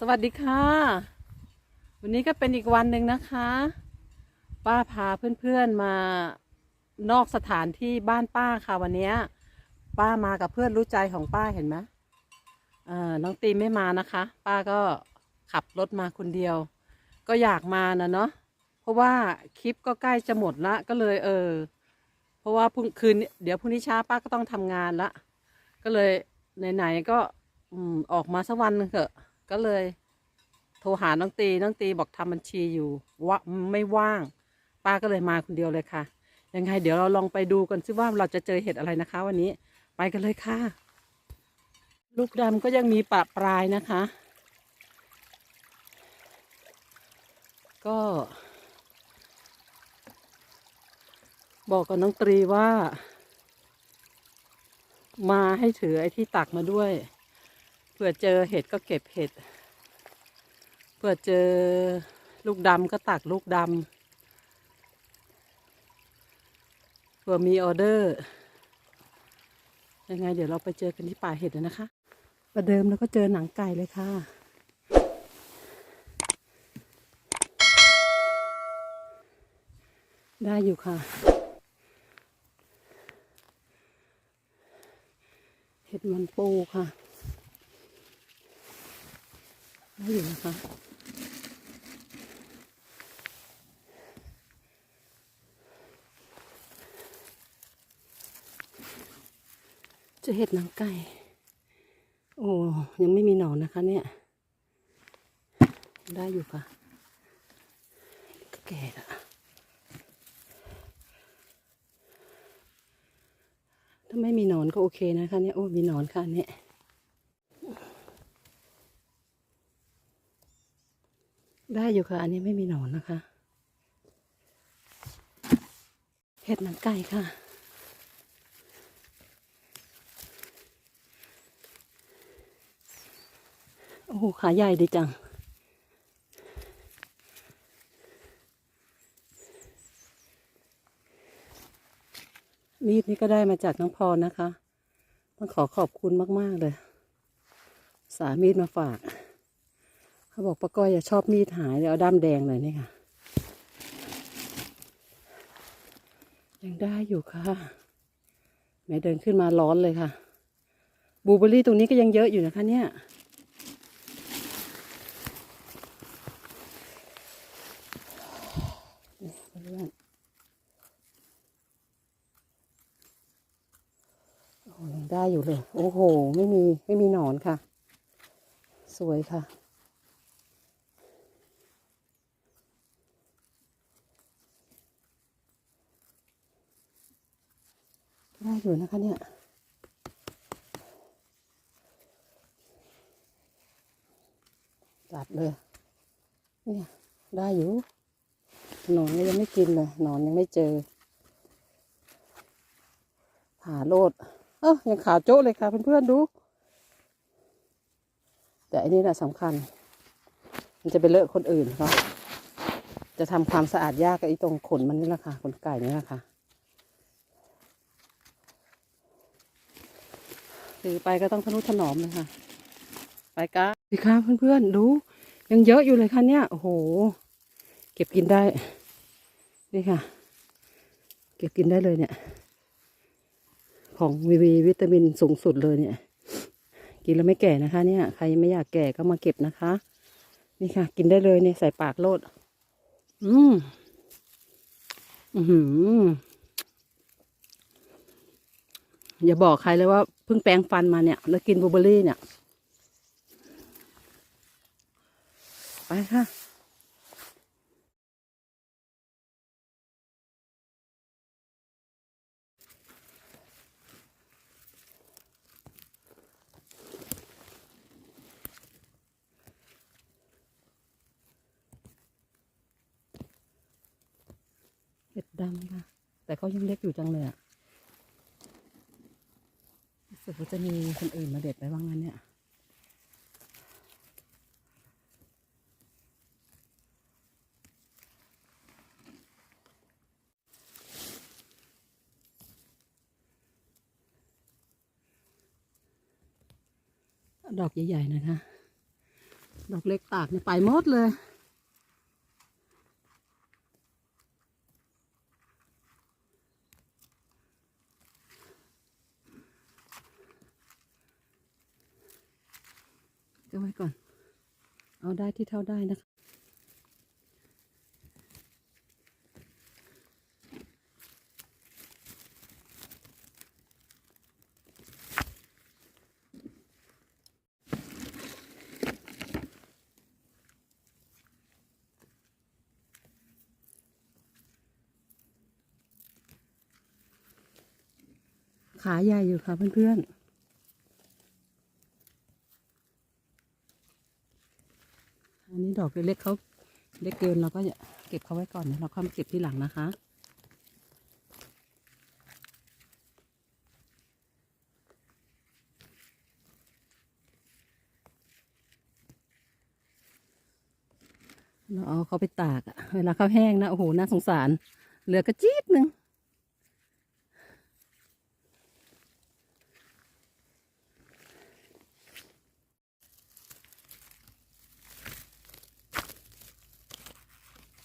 สวัสดีค่ะ วันนี้ก็เป็นอีกวันหนึ่งนะคะ ป้าพาเพื่อนๆมานอกสถานที่บ้านป้าค่ะ วันนี้ป้ามากับเพื่อนรู้ใจของป้าเห็นไหมเอ่อน้องตีไม่มานะคะ ป้าก็ขับรถมาคนเดียว ก็อยากมานะเนาะเพราะว่าคลิปก็ใกล้จะหมดละก็เลยเออ เพราะว่าพรุ่งคืนเดี๋ยวพรุ่งนี้เช้าป้าก็ต้องทำงานละก็เลยไหนๆก็ออกมาสักวันนึงเถอะ ก็เลย โทรหาน้องตีน้องตีบอกทำบัญชีอยู่ว่าไม่ว่าง ป้าก็เลยมาคนเดียวเลยค่ะ ยังไง เดี๋ยวเราลองไปดูกันซิว่าเราจะเจอเห็ดอะไรนะคะ วันนี้ไปกันเลยค่ะ ลูกดำก็ยังมีปะปลายนะคะ ก็ บอกกับน้องตรีว่า มาให้ถือไอ้ที่ตักมาด้วย เผื่อเจอเห็ดก็เก็บเห็ด เผื่อเจอลูกดำก็ตักลูกดำเผื่อมีออเดอร์ ยังไงเดี๋ยวเราไปเจอกันที่ป่าเห็ดนะคะ ประเดิมแล้วก็เจอหนังไก่เลยค่ะได้อยู่ค่ะ เห็ดมันปูค่ะ ได้อยู่นะคะจะเห็ดหนังไก่ โอ้ยังไม่มีหนอนนะคะเนี่ย ได้อยู่ค่ะก็แก่ละถ้าไม่มีหนอนก็โอเคนะคะเนี่ย โอ้ มีหนอนค่ะเนี่ย ได้อยู่ค่ะ อันนี้ไม่มีหนอนนะคะ เห็ดหนังไก่ค่ะ โอ้โหขาใหญ่ดีจัง มีดนี้ก็ได้มาจากน้องพรนะคะ ต้องขอขอบคุณมาก ๆ เลย สามีดมาฝาก เขาบอกป้าก้อยอย่าชอบมีดหายเดี๋ยเอาด้ามแดงหน่อยนี่ค่ะ ยังได้อยู่ค่ะแม่เดินขึ้นมาร้อนเลยค่ะบูเบอรี่ตรงนี้ก็ยังเยอะอยู่นะคะเนี่ยยังได้อยู่เลย โอ้โห ไม่มี ไม่มีหนอนค่ะ สวยค่ะ ได้อยู่นะคะเนี่ยจัดเลยเนี่ยได้อยู่หนอนยังไม่กินเลยหนอนยังไม่เจอผ่าโลดเอ้ายังขาวโจ๊ะเลยค่ะเพื่อนๆดู แต่อันนี้แหละสำคัญ มันจะไปเลอะคนอื่นเขาจะทำความสะอาดยากกับไอ้ตรงขนมันนี่แหละค่ะขนไก่นี่แหละค่ะ ถือไปก็ต้องทนุถนอมเลยค่ะ ไปกันสิคะเพื่อนๆดู ยังเยอะอยู่เลยค่ะเนี่ยโอ้โห เก็บกินได้ นี่ค่ะ เก็บกินได้เลยเนี่ย ของวีวีวิตามินสูงสุดเลยเนี่ย กินแล้วไม่แก่นะคะ เนี่ย ใครไม่อยากแก่ก็มาเก็บนะคะ นี่ค่ะ กินได้เลยเนี่ยใส่ปากโลด อืม อือหื อย่าบอกใครเลยว่าเพิ่งแปรงฟันมาเนี่ย แล้วกินบลูเบอร์รี่เนี่ย ไปค่ะเห็ดดำค่ะ แต่เขายังเล็กอยู่จังเลยอะ สึกว่าจะมีคนอื่นมาเด็ดไปบ้างนั้นเนี่ยดอกใหญ่ๆนะคะ ดอกเล็กตากเนี่ยไปหมดเลย ก็ไว้ก่อน เอา ได้ที่เท่าได้นะคะ ขาใหญ่อยู่ค่ะเพื่อนๆ อันนี้ ดอกเล็กๆเขาเล็กเกินเราก็จะเก็บเขาไว้ก่อนเราค่อยมเก็บที่หลังนะคะเราเอาเขาไปตากอะเวลาเขาแห้งนะโอ้โหน่าสงสาร เหลือกระจี๊ดหนึ่ง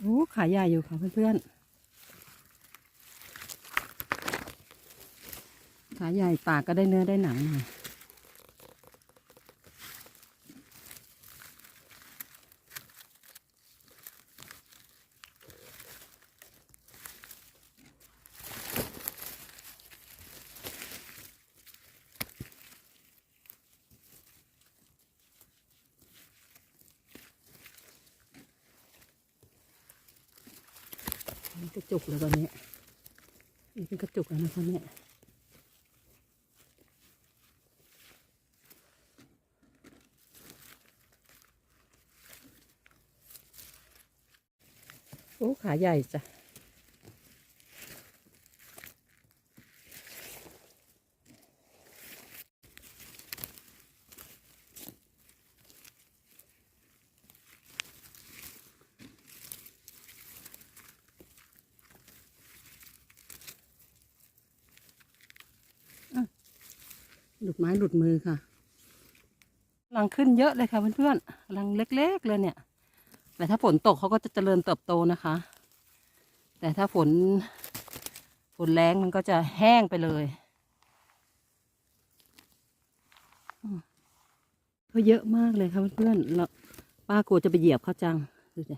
โอ้ ขาใหญ่อยู่ค่ะเพื่อนๆ ขาใหญ่ปากก็ได้เนื้อได้หนังหน่อย นี่กระจุกแล้วตอนนี้นี่เป็นกระจุกแล้วนะคะเนี่ยโอ้ขาใหญ่จ้ะ ลุดไม้หลุดมือค่ะกำลังขึ้นเยอะเลยค่ะเพื่อนๆกำลังเล็ก ๆ เลยเนี่ย แต่ถ้าฝนตกเขาก็จะเจริญเติบโตนะคะ แต่ถ้าฝนฝนแรงมันก็จะแห้งไปเลยอืมเขาเยอะมากเลยค่ะเพื่อนๆแล้วป้ากลัวจะไปเหยียบเขาจังดูสิ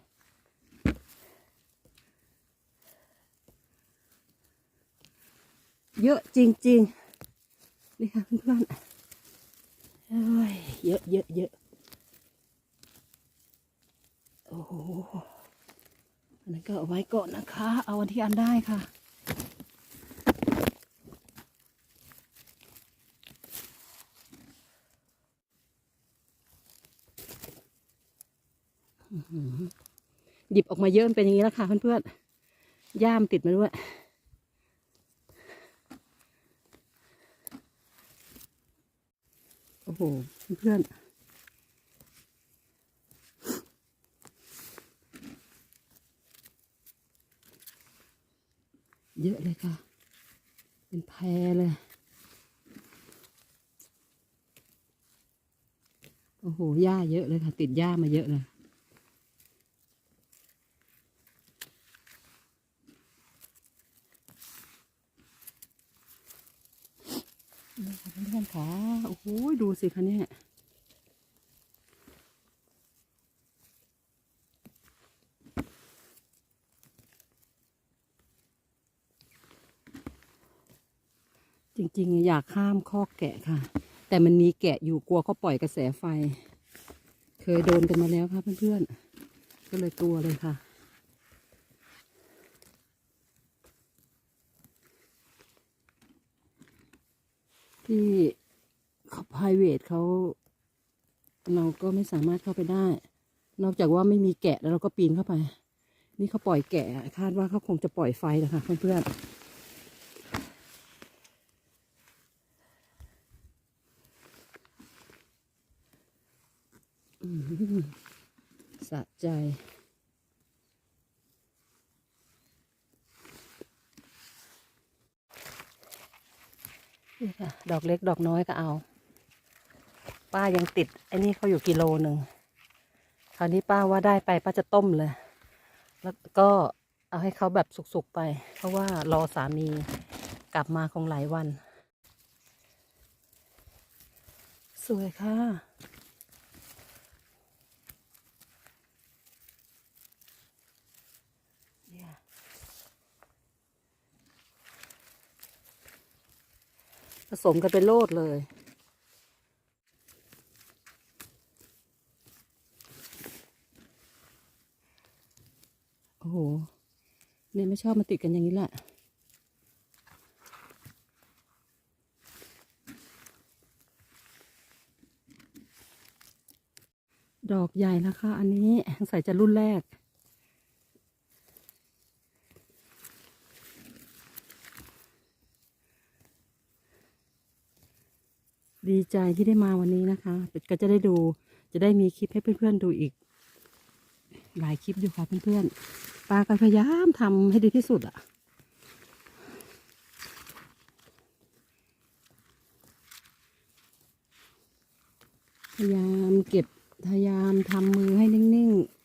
เยอะจริง ๆ นี่ค่ะเพื่อนๆเอ้ยเยอะเยอะเยอะโอ้โหอันนั้นก็เอาไว้ก่อนนะคะ เอาวันที่อันได้ค่ะ หยิบออกมาเยอะเป็นอย่างนี้แล้วค่ะเพื่อนๆย่ามติดมาด้วย โอ้โห เพื่อนเยอะเลยค่ะ เป็นแพรเลย โอ้โห หญ้าเยอะเลยค่ะ ติดหญ้ามาเยอะเลย นี่ค่ะเพื่อนๆค่ะ โอ้โห ดู สิคะเนี่ยจริงๆ อยากข้ามคอกแกะค่ะ แต่มันมีแกะอยู่กลัวเขาปล่อยกระแสไฟ เคยโดนกันมาแล้วค่ะเพื่อนๆ ก็เลยกลัวเลยค่ะ ที่ เขา private เขาเราก็ไม่สามารถเข้าไปได้ นอกจากว่าไม่มีแกะแล้วเราก็ปีนเข้าไป นี่เขาปล่อยแกะ คาดว่าเขาคงจะปล่อยไฟนะคะเพื่อนๆสะใจ นี่ค่ะ ดอกเล็กดอกน้อยก็เอา ป้ายังติดไอ้นี่เขาอยู่กิโลหนึ่งคราวนี้ป้าว่าได้ไปป้าจะต้มเลย แล้วก็เอาให้เขาแบบสุกๆไป เพราะว่ารอสามีกลับมาคงหลายวัน สวยค่ะผสมกันเป็นโลดเลย โอ้โห เนี่ยไม่ชอบมาติดกันอย่างนี้แหละดอกใหญ่นะคะ อันนี้สงสัยจะรุ่นแรก ดีใจที่ได้มาวันนี้นะคะ ก็จะได้ดูจะได้มีคลิปให้เพื่อนๆดูอีก หลายคลิปอยู่ค่ะเพื่อนๆป้าก็พยายามทำให้ดีที่สุดอะพยายามเก็บพยายามทำมือให้นิ่งๆ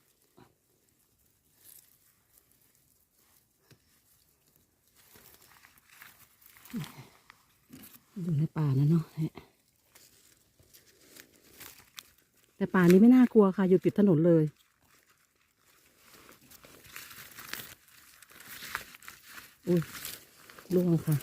อยู่ในป่านะเนาะแต่ป่านี้ไม่น่ากลัวค่ะ อยู่ติดถนนเลย อุ้ยล่วงค่ะ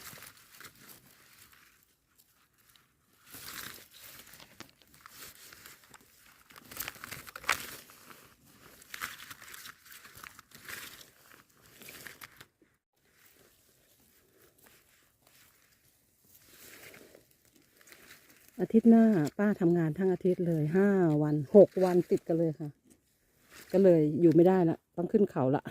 อาทิตย์หน้าป้าทำงานทั้งอาทิตย์เลยห้าวันหกวันติดกันเลยค่ะ ก็เลยอยู่ไม่ได้ละต้องขึ้นเขาละ